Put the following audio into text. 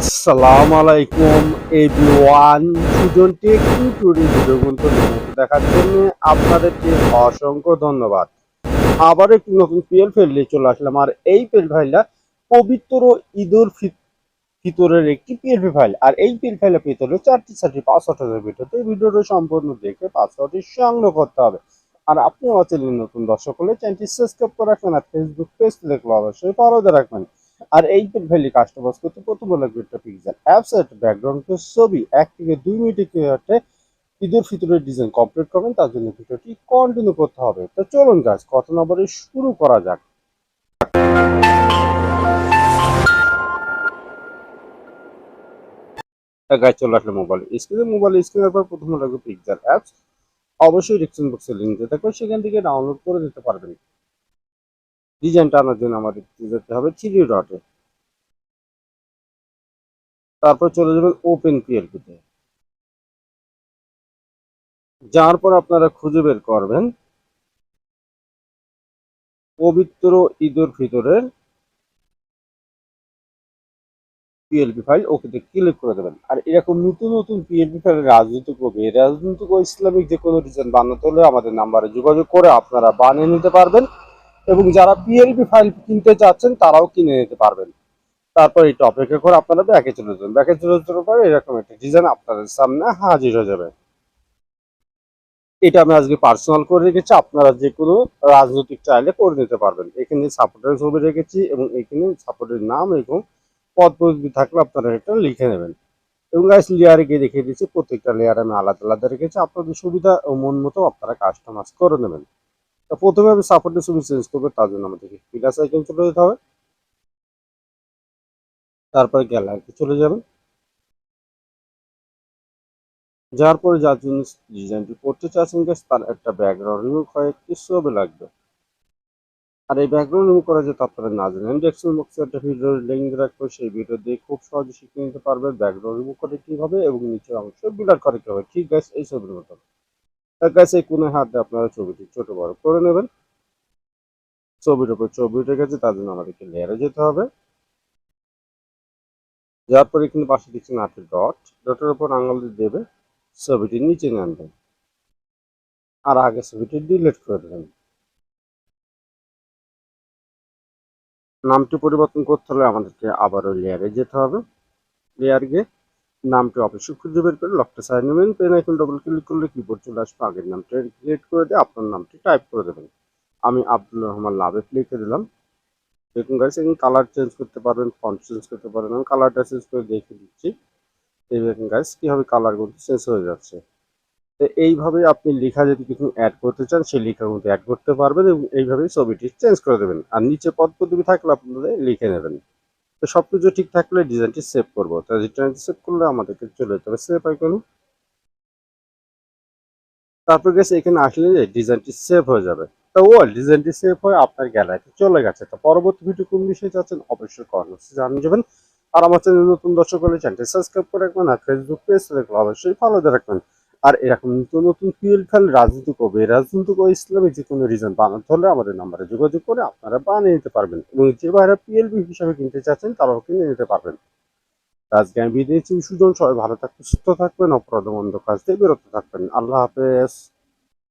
আসসালামু আলাইকুম everyone. Sujan tech tutorial দেখার জন্য আপনাদেরকে অসংখ্য ধন্যবাদ। আবার একটি নতুন পিএল নিয়ে চলে আসলাম, আর এই পিএল ফাইলটা পবিত্র ঈদুল ফিত- ফিতরের একটি পিএলপি ফাইল আর এই পিএল ফাইলে পেতে হলে চারটি চারটি পাসওয়ার্ড হবে ভিডিওতে ভিডিওটা সম্পূর্ণ দেখে পাসওয়ার্ডটি সংগ্রহ করতে হবে। আর আপনি চ্যানেল নতুন দর্শক হলে চ্যানেলটি সাবস্ক্রাইব করে রাখবেন, আর ফেসবুক পেজ দেখলে অবশ্যই ফলো রাখবেন। আর এই ভ্যালি কাস্টমাইজ করতে প্রথমে লাগবে একটা পিক্সেল অ্যাপসেট ব্যাকগ্রাউন্ড ছবি, এক থেকে দুই মিনিটে ঈদের ফিতরের ডিজাইন কমপ্লিট করবেন, তার জন্য ভিডিওটি কন্টিনিউ করতে হবে। তো চলুন গাছ কথা না বলে শুরু করা যাক। চলে আসলে মোবাইল স্ক্রিনে মোবাইল স্ক্রিনের পর প্রথমে লাগবে পিক্সেল অ্যাপস অবশ্যই ডিসক্রিপশন বক্সে লিঙ্ক দিয়ে থাকবে সেখান থেকে ডাউনলোড করে নিতে পারবেন। ডিজাইনটা আনার জন্য আমাদের যেতে হবে থ্রি ডটে তারপর চলে যাবেন ওপেন পিএলপিতে যার পর আপনারা খুঁজে বের করবেন পবিত্র ঈদের ভিতরের পিএলপি ফাইল ওকেতে ক্লিক করে দেবেন। আর এরকম নতুন নতুন পিএলপি ফাইল রাজনৈতিক হবে রাজনৈতিক ও ইসলামিক যে কোনো ডিজাইন বানাতে হলে আমাদের নাম্বারে যোগাযোগ করে আপনারা বানিয়ে নিতে পারবেন। এবং যারা পিএলপি ফাইল কিনতে চাচ্ছেন তারাও কিনে নিতে পারবেন। তারপর এটা অপেক্ষা করে আপনারা ব্যাকে চলে যাবেন ব্যাকে চলে যাওয়ার পরে এরকম একটা ডিজাইন আপনাদের সামনে হাজির হয়ে যাবে। এটা আমি আজকে পার্সোনাল করে রেখেছি, আপনারা যে কোনো রাজনৈতিক চাইলে করে নিতে পারবেন। এখানে সাপোর্টের ছবি রেখেছি এবং এখানে সাপোর্টের নাম এবং পদ পদবি থাকলে আপনারা এটা লিখে নেবেন। এবং গাইস লেয়ারে গিয়ে দেখিয়ে দিচ্ছি, প্রত্যেকটা লেয়ার আমি আলাদা আলাদা রেখেছি। আপনাদের সুবিধা ও মন মতো আপনারা কাস্টমাইজ করে নেবেন। তো প্রথমে আমি সাপোর্টের ছবি চেঞ্জ করব, তার জন্য আমাদেরকে প্লাস আইকন চলে যেতে হবে। তারপরে গ্যালারিতে চলে যাবেন যার পরে যার জন্য ডিজাইনটি করতে চাচ্ছেন গাইস তার একটা ব্যাকগ্রাউন্ড রিমুভ হয়, একটি ছবি লাগবে। আর এই ব্যাকগ্রাউন্ড রিমুভ করা যেতে আপনারা না জানেন ডেস্কটপ বক্সে একটা ভিডিওর লিঙ্ক রাখব, সেই ভিডিও দিয়ে খুব সহজে শিখে নিতে পারবেন ব্যাকগ্রাউন্ড রিমুভ করে কীভাবে এবং নিচের অংশ বিলার করে কীভাবে। ঠিক গাইস এই ছবির মতো গাইস এই কোণে হাত আপনারা ছবিটি ছোট বড় করে নেবেন। ছবির উপর ছবি উঠে গেছে তার জন্য আমাদেরকে লেয়ারে যেতে হবে। যার পরে এখানে পাশে দেখছেন আটের ডট ডটের উপর আঙুল দিয়ে দেবে, ছবিটি নিচে নিয়ে আনবেন আর আগে ছবিটি ডিলিট করে দেবেন। নামটি পরিবর্তন করতে হলে আমাদেরকে আবারও লেয়ারে যেতে হবে। লেয়ার গিয়ে নামটি অবশ্যই খুঁজে বের করে লকটা সাইড নেবেন পেন আইকন ডবল ক্লিক করলে কিবোর্ড চলে আসবে, আগের নামটা ক্রিয়েট করে দিয়ে আপনার নামটি টাইপ করে দেবেন। আমি আব্দুল রহমান লাভেফ লিখে দিলাম। দেখুন গাইস এখানে কালার চেঞ্জ করতে পারবেন ফন্ট চেঞ্জ করতে পারবেন, আমি কালারটা চেঞ্জ করে দেখে দিচ্ছি। এই দেখুন গাইস কীভাবে কালারগুলো চেঞ্জ হয়ে যাচ্ছে। তো এইভাবে আপনি লেখা যদি কিছু অ্যাড করতে চান, সেই লেখার মধ্যে অ্যাড করতে পারবেন এবং এইভাবেই ছবিটি চেঞ্জ করে দেবেন। আর নিচে পদ পদবি থাকলে আপনাদের লিখে নেবেন। তো সব কিছু ঠিক থাকলে ডিজাইনটি সেভ করব। তো ডিজাইনটি সেভ করলে আমাদেরকে চলে যেতে হবে সেভ আইকনে তারপর গেছে এখানে আসলে ডিজাইনটি সেভ হয়ে যাবে। তো ও ডিজাইনটি সেভ হয়ে আপনার গ্যালারিতে চলে গেছে। তো পরবর্তী ভিডিও কোন বিষয়ে চাচ্ছেন অবশ্যই কমেন্ট জানিয়ে যাবেন আর আমার চ্যানেল নতুন দর্শক হলে চ্যানেলটি সাবস্ক্রাইব করে রাখবেন, আর ফেসবুক পেজ দেখলে অবশ্যই ফলো দিয়ে রাখবেন। আর এরকম নতুন নতুন ফিউল ফেল রাজনৈতিক হবে রাজনৈতিক ও ইসলামিক যে কোনো রিজন বানাতে হলে আমাদের নাম্বারে যোগাযোগ করে আপনারা বানিয়ে নিতে পারবেন। এবং যে বাইরে পিএলবি হিসাবে কিনতে চাচ্ছেন, তারাও কিনে নিতে পারবেন। আজকে আমি সুজন, সবাই ভালো থাকবেন, সুস্থ থাকবেন, অপরাধ মন্দ কাজ দিয়ে বিরত থাকবেন। আল্লাহ হাফেজ।